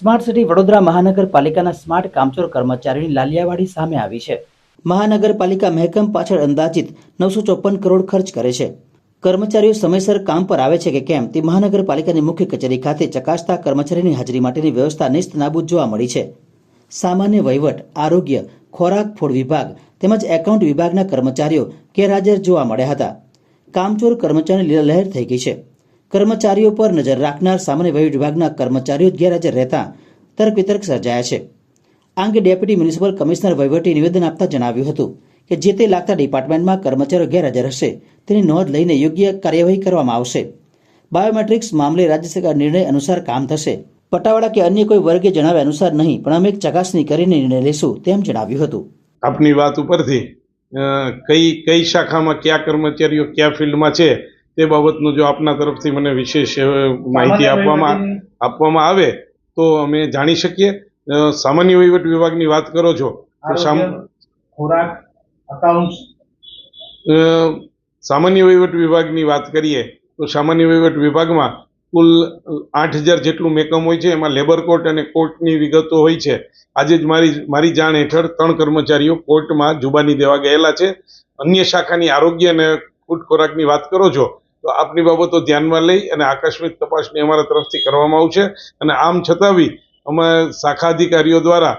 Smart city Vadodara મહાનગરપાલિકાના smart કામચોર કર્મચારીની લાલિયાવાડી સામે આવી છે. મહાનગરપાલિકા મહેકમ પાછળ અંદાજિત નવસો ચોપન કરોડ ખર્ચ કરે છે. કર્મચારીઓ સમયસર કામ પર આવે છે કે કેમ તે મહાનગરપાલિકાની મુખ્ય કચેરી ખાતે ચકાસતા કર્મચારીની હાજરી માટેની વ્યવસ્થા નિસ્ત નાબૂદ જોવા મળી છે. સામાન્ય વહીવટ, આરોગ્ય, ખોરાક, ફૂડ વિભાગ તેમજ એકાઉન્ટ વિભાગના કર્મચારીઓ ગેરહાજર જોવા મળ્યા હતા. કામચોર કર્મચારીની લીલાલહેર થઈ ગઈ છે. કર્મચારીઓ પર નજર રાખનાર સામાન્ય વહીવટ વિભાગના કર્મચારીઓ ગેરહાજર રહેતા તર્ક વિતર્ક સર્જાયા છે. આ અંગે ડેપ્યુટી મ્યુનિસિપલ કમિશનર વહીવટી નિવેદન આપતા જણાવ્યું હતું કે જે તે લાગતા ડિપાર્ટમેન્ટમાં કર્મચારીઓ ગેરહાજર હશે, તેની નોંધ લઈને યોગ્ય કાર્યવાહી કરવામાં આવશે. બાયોમેટ્રિક્સ મામલે રાજ્ય સરકાર નિર્ણય અનુસાર કામ થશે. પટાવાળા કે અન્ય કોઈ વર્ગે જણાવ્યા અનુસાર નહીં, પણ અમે ચકાસણી કરીને નિર્ણય લેશું, તેમ જણાવ્યું હતું. આપની વાત ઉપરથી કઈ કઈ શાખામાં કયા કર્મચારીઓ કયા ફિલ્ડમાં છે તે બાબતનું જો આપના તરફથી મને વિશેષ માહિતી આપવામાં આપવામાં આવે તો અમે જાણી શકીએ. સામાન્ય વહીવટ વિભાગની વાત કરો છો ખોરાક અકાઉન્ટ્સ સામાન્ય વહીવટ વિભાગની વાત કરીએ તો સામાન્ય વહીવટ વિભાગમાં કુલ આઠ હજાર જેટલું મેકમ હોય છે. એમાં લેબર કોર્ટ અને કોર્ટની વિગતો હોય છે. આજે જ મારી મારી જાણ હેઠળ ત્રણ કર્મચારીઓ કોર્ટમાં જુબાની દેવા ગયેલા છે. અન્ય શાખાની આરોગ્ય અને ફૂડ ખોરાકની વાત કરો છો તો આપની બાબતો ધ્યાનમાં લઈ અને આકસ્મિક તપાસની અમારા તરફથી કરવામાં આવશે. અને આમ છતાં બી અમે શાખા અધિકારીઓ દ્વારા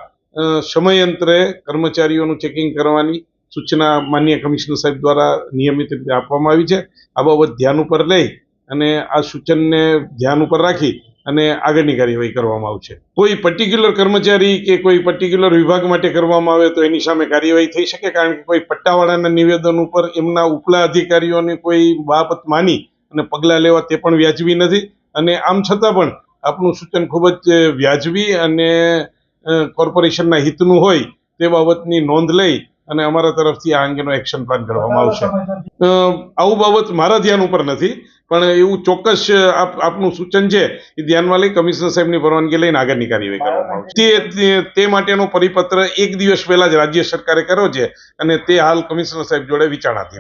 સમયંતરે કર્મચારીઓનું ચેકિંગ કરવાની સૂચના માન્ય કમિશનર સાહેબ દ્વારા નિયમિત રીતે આપવામાં આવી છે. આ બાબત ધ્યાન ઉપર લઈ અને આ સૂચનને ધ્યાન ઉપર રાખી અને આગળની કાર્યવાહી કરવામાં આવશે. કોઈ પર્ટિક્યુલર કર્મચારી કે કોઈ પર્ટિક્યુલર વિભાગ માટે કરવામાં આવે તો એની સામે કાર્યવાહી થઈ શકે, કારણ કે કોઈ પટ્ટાવાળાના નિવેદન ઉપર એમના ઉપલા અધિકારીઓને કોઈ બાબત માની અને પગલાં લેવા તે પણ વ્યાજબી નથી. અને આમ છતાં પણ આપનું સૂચન ખૂબ જ વ્યાજબી અને કોર્પોરેશનના હિતનું હોય તે બાબતની નોંધ લઈ અને અમારા તરફથી આ અંગેનો એક્શન પ્લાન કરવામાં આવશે. આવું બાબત મારા ધ્યાન ઉપર નથી પણ એવું ચોક્કસ આપ આપનું સૂચન છે એ ધ્યાનમાં લઈ કમિશનર સાહેબની પરવાનગી લઈને આગળની કાર્યવાહી કરવામાં આવશે. તે- તે માટેનો પરિપત્ર એક દિવસ પહેલા જ રાજ્ય સરકારે કર્યો છે અને તે હાલ કમિશનર સાહેબ જોડે વિચારણાધીન